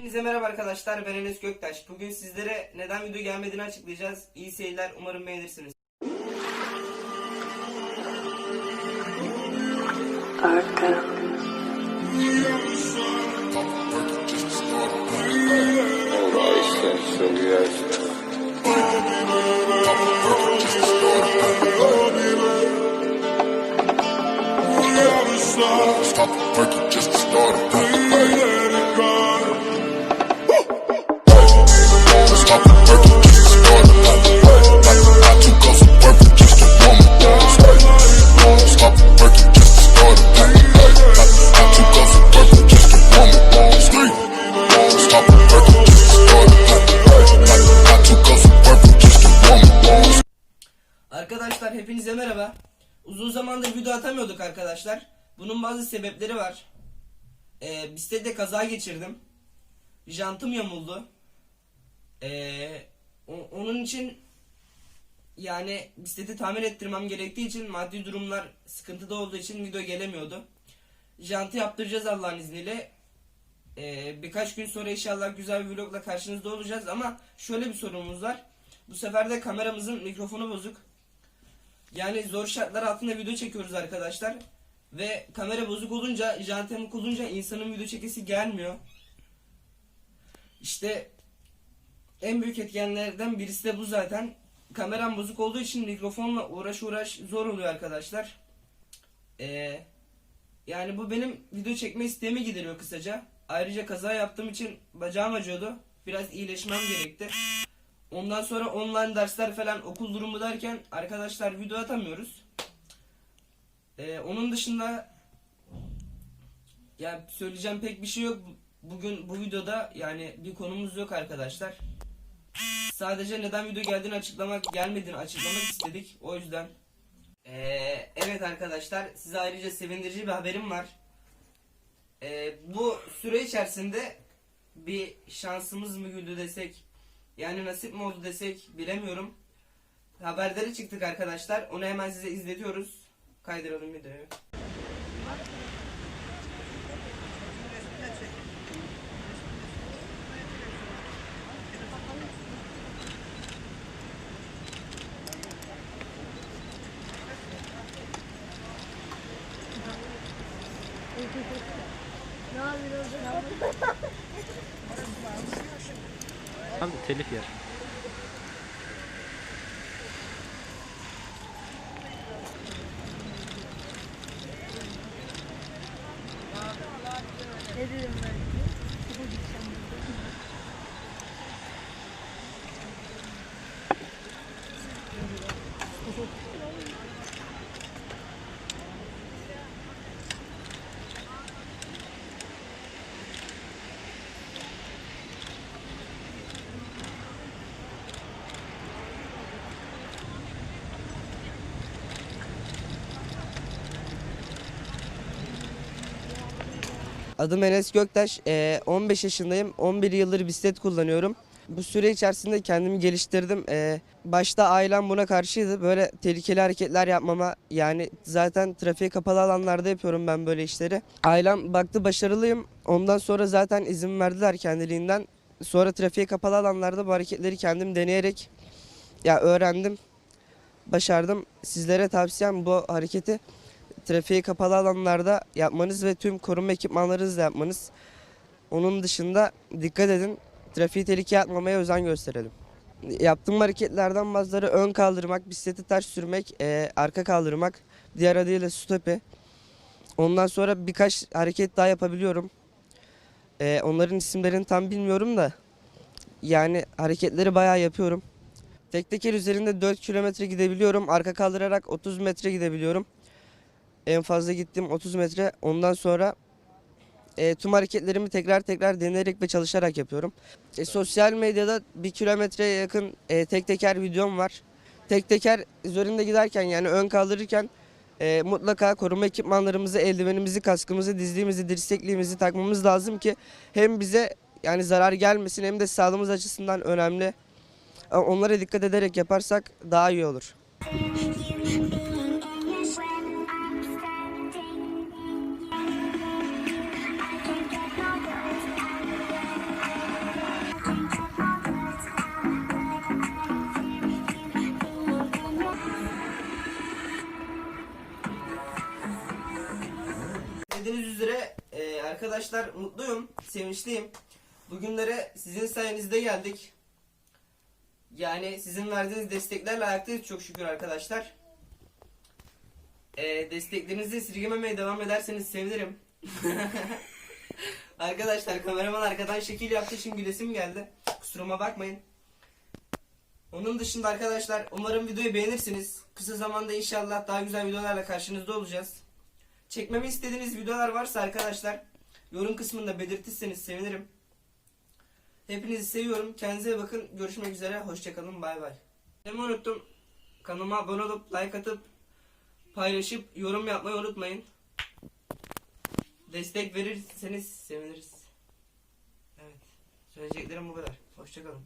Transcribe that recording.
Hepinize merhaba arkadaşlar ben Enes Göktaş. Bugün sizlere neden video gelmediğini açıklayacağız. İyi seyirler umarım beğenirsiniz. Are. Stop the just start Arkadaşlar hepinize merhaba. Uzun zamandır video atamıyorduk arkadaşlar. Bunun bazı sebepleri var. Ee, bisiklette kaza geçirdim. Jantım yamuldu. Ee, o- onun için yani bisikleti tamir ettirmem gerektiği için maddi durumlar sıkıntıda olduğu için video gelemiyordu. Jantı yaptıracağız Allah'ın izniyle. Ee, birkaç gün sonra inşallah güzel bir vlogla karşınızda olacağız ama şöyle bir sorunumuz var. Bu sefer de kameramızın mikrofonu bozuk. Yani zor şartlar altında video çekiyoruz arkadaşlar. Ve kamera bozuk olunca, jantemik olunca insanın video çekesi gelmiyor. İşte en büyük etkenlerden birisi de bu zaten. Kameram bozuk olduğu için mikrofonla uğraş uğraş zor oluyor arkadaşlar. Ee, yani bu benim video çekme isteğimi gideriyor kısaca. Ayrıca kaza yaptığım için bacağım acıyordu. Biraz iyileşmem gerekti. Ondan sonra online dersler falan okul durumu derken arkadaşlar video atamıyoruz. Ee, onun dışında ya söyleyeceğim pek bir şey yok. Bugün bu videoda yani bir konumuz yok arkadaşlar. Sadece neden video geldiğini açıklamak gelmediğini açıklamak istedik. O yüzden. Ee, evet arkadaşlar size ayrıca sevindirici bir haberim var. Ee, bu süre içerisinde bir şansımız mı güldü desek yani nasip mi oldu desek bilemiyorum. Haberlere çıktık arkadaşlar. Onu hemen size izletiyoruz. Kaydıralım videoyu. Abi telif yer. Ne dedim ben? Adım Enes Göktaş. Ee, 15 yaşındayım. 11 yıldır bisiklet kullanıyorum. Bu süre içerisinde kendimi geliştirdim. Ee, başta ailem buna karşıydı. Böyle tehlikeli hareketler yapmama yani zaten trafiğe kapalı alanlarda yapıyorum ben böyle işleri. Ailem baktı başarılıyım. Ondan sonra zaten izin verdiler kendiliğinden. Sonra trafiğe kapalı alanlarda bu hareketleri kendim deneyerek ya öğrendim. Başardım. Sizlere tavsiyem bu hareketi trafiğe kapalı alanlarda yapmanız ve tüm koruma ekipmanlarınızla yapmanız. Onun dışında dikkat edin. Trafiği tehlikeye atmamaya özen gösterelim. Yaptığım hareketlerden bazıları ön kaldırmak, bisikleti ters sürmek, eee, arka kaldırmak, diğer adıyla stopi. Ondan sonra birkaç hareket daha yapabiliyorum. Eee, onların isimlerini tam bilmiyorum da yani hareketleri bayağı yapıyorum. Tek teker üzerinde 4 kilometre gidebiliyorum. Arka kaldırarak 30 metre gidebiliyorum. En fazla gittim 30 metre. Ondan sonra e, tüm hareketlerimi tekrar tekrar deneyerek ve çalışarak yapıyorum. E, sosyal medyada bir kilometreye yakın e, tek teker videom var. Tek teker üzerinde giderken yani ön kaldırırken e, mutlaka koruma ekipmanlarımızı, eldivenimizi, kaskımızı, dizliğimizi, dirsekliğimizi takmamız lazım ki hem bize yani zarar gelmesin hem de sağlığımız açısından önemli. Ama Onlara dikkat ederek yaparsak daha iyi olur. Arkadaşlar mutluyum, sevinçliyim. Bugünlere sizin sayenizde geldik. Yani sizin verdiğiniz desteklerle ayaktayız çok şükür arkadaşlar. Ee, desteklerinizi esirgememeye devam ederseniz sevinirim. arkadaşlar kameraman arkadan şekil yaptığı için gülesim geldi. Kusuruma bakmayın. Onun dışında arkadaşlar umarım videoyu beğenirsiniz. Kısa zamanda inşallah daha güzel videolarla karşınızda olacağız. Çekmemi istediğiniz videolar varsa arkadaşlar yorum kısmında belirtirseniz sevinirim. Hepinizi seviyorum. Kendinize bakın. Görüşmek üzere. Hoşçakalın. Bay bay. Demi unuttum. Kanalıma abone olup like atıp paylaşıp yorum yapmayı unutmayın. Destek verirseniz seviniriz. Evet. Söyleyeceklerim bu kadar. Hoşçakalın.